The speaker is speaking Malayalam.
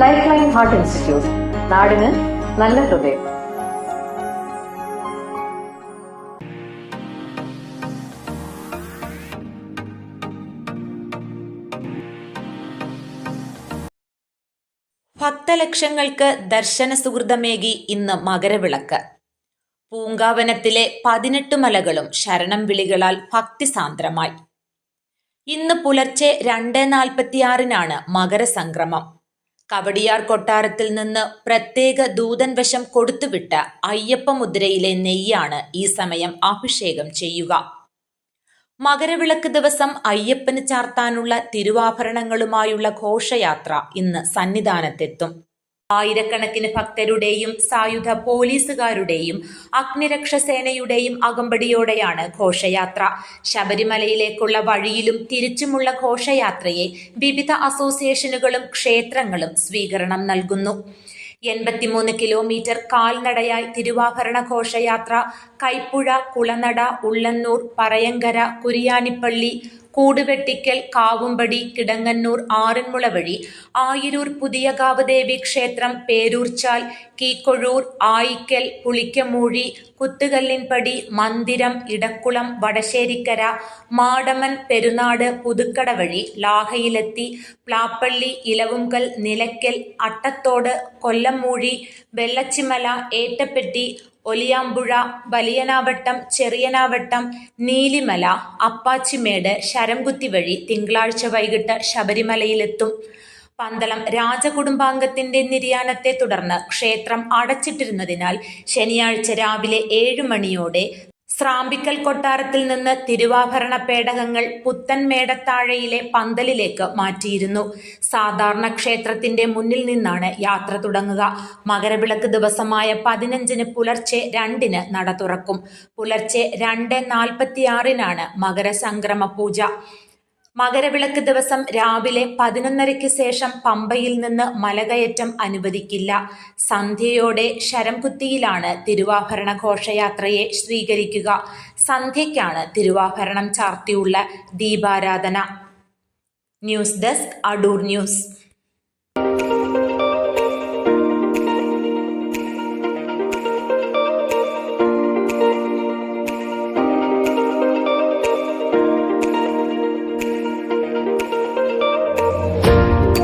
ലൈഫ് ലൈൻ ഹാർട്ട് ഇൻസ്റ്റിറ്റ്യൂട്ട് നാടിന് നല്ല ഹൃദയം. ഭക്തലക്ഷങ്ങൾക്ക് ദർശന സുഹൃതമേകി ഇന്ന് മകരവിളക്ക്. പൂങ്കാവനത്തിലെ പതിനെട്ട് മലകളും ശരണം വിളികളാൽ ഭക്തിസാന്ദ്രമായി ഇന്ന് പുലർച്ചെ രണ്ട് നാൽപ്പത്തിയാറിനാണ് മകരസംക്രമം. കവടിയാർ കൊട്ടാരത്തിൽ നിന്ന് പ്രത്യേക ദൂതൻ വശം കൊടുത്തുവിട്ട അയ്യപ്പ മുദ്രയിലെ നെയ്യാണ് ഈ സമയം അഭിഷേകം ചെയ്യുക. മകരവിളക്ക് ദിവസം അയ്യപ്പന് ചാർത്താനുള്ള തിരുവാഭരണങ്ങളുമായുള്ള ഘോഷയാത്ര ഇന്ന് സന്നിധാനത്തെത്തും. ആയിരക്കണക്കിന് ഭക്തരുടെയും സായുധ പോലീസുകാരുടെയും അഗ്നിരക്ഷസേനയുടെയും അകമ്പടിയോടെയാണ് ഘോഷയാത്ര. ശബരിമലയിലേക്കുള്ള വഴിയിലും തിരിച്ചുമുള്ള ഘോഷയാത്രയെ വിവിധ അസോസിയേഷനുകളും ക്ഷേത്രങ്ങളും സ്വീകരണം നൽകുന്നു. എൺപത്തിമൂന്ന് കിലോമീറ്റർ കാൽനടയായി തിരുവാഭരണ ഘോഷയാത്ര കൈപ്പുഴ കുളനട ഉള്ളന്നൂർ പറയങ്കര കുരിയാനിപ്പള്ളി കൂടുവെട്ടിക്കൽ കാവുംപടി കിടങ്ങന്നൂർ ആറന്മുള വഴി ആയിരൂർ പുതിയകാവ് ദേവി ക്ഷേത്രം പേരൂർച്ചാൽ കീക്കൊഴൂർ ആയിക്കൽ പുളിക്കമൂഴി കുത്തുകല്ലിൻപടി മന്ദിരം ഇടക്കുളം വടശ്ശേരിക്കര മാടമൻ പെരുനാട് പുതുക്കട വഴി ലാഹയിലെത്തി പ്ലാപ്പള്ളി ഇലവുങ്കൽ നിലയ്ക്കൽ അട്ടത്തോട് കൊല്ലമൂഴി വെള്ളച്ചിമല ഏറ്റപ്പെട്ടി ഒലിയാമ്പുഴ വലിയനാവട്ടം ചെറിയനാവട്ടം നീലിമല അപ്പാച്ചിമേട് ശരംകുത്തി വഴി തിങ്കളാഴ്ച വൈകിട്ട് ശബരിമലയിലെത്തും. പന്തളം രാജകുടുംബാംഗത്തിന്റെ നിര്യാണത്തെ തുടർന്ന് ക്ഷേത്രം അടച്ചിട്ടിരുന്നതിനാൽ ശനിയാഴ്ച രാവിലെ ഏഴ് മണിയോടെ സ്രാമ്പിക്കൽ കൊട്ടാരത്തിൽ നിന്ന് തിരുവാഭരണ പേടകങ്ങൾ പുത്തൻമേടത്താഴയിലെ പന്തലിലേക്ക് മാറ്റിയിരുന്നു. സാധാരണ ക്ഷേത്രത്തിന്റെ മുന്നിൽ നിന്നാണ് യാത്ര തുടങ്ങുക. മകരവിളക്ക് ദിവസമായ പതിനഞ്ചിന് പുലർച്ചെ രണ്ടിന് നട തുറക്കും. പുലർച്ചെ രണ്ട് നാൽപ്പത്തിയാറിനാണ് മകരസംക്രമ പൂജ മകരവിളക്ക് ദിവസം രാവിലെ പതിനൊന്നരയ്ക്ക് ശേഷം പമ്പയിൽ നിന്ന് മലകയറ്റം അനുവദിക്കില്ല. സന്ധ്യയോടെ ശരംകുത്തിയിലാണ് തിരുവാഭരണ ഘോഷയാത്രയെ സ്വീകരിക്കുക. സന്ധ്യയ്ക്കാണ് തിരുവാഭരണം ചാർത്തിയുള്ള ദീപാരാധന. News desk Adoor news.